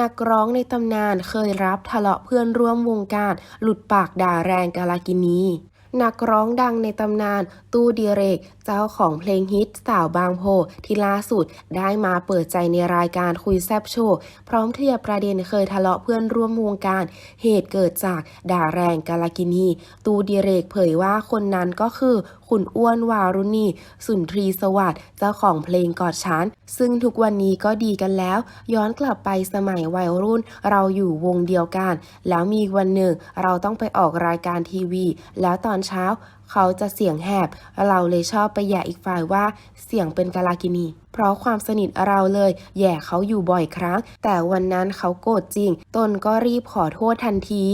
นักร้องในตำนานเคยรับทะเลาะเพื่อนร่วมวงการ หลุดปากด่าแรงกาลากินีนักร้องดังในตำนาน ตู้ดีเรก เจ้าของเพลงฮิตสาวบางโพ ที่ล่าสุดได้มาเปิดใจในรายการคุยแซบโชว์ พร้อมเคลียร์ประเด็นเคยทะเลาะเพื่อนร่วมวงการ เหตุเกิดจากด่าแรงกาลากินี ตูดีเรกเผยว่าคนนั้นก็คือคุณอ้วนวารุณี สุนทรีสวัสดิ์เจ้าของเพลงกอดฉัน ซึ่งทุกวันนี้ก็ดีกันแล้ว ย้อนกลับไปสมัยวัยรุ่น เราอยู่วงเดียวกัน แล้วมีวันหนึ่งเราต้องไปออกรายการทีวี แล้วตอนเช้าเขาจะเสียงแหบ เราเลยชอบไปแย่อีกฝ่ายว่าเสียงเป็นกาลากินี เพราะความสนิทเราเลยแย่เขาอยู่บ่อยครั้ง แต่วันนั้นเขาโกรธจริง ตนก็รีบขอโทษทันที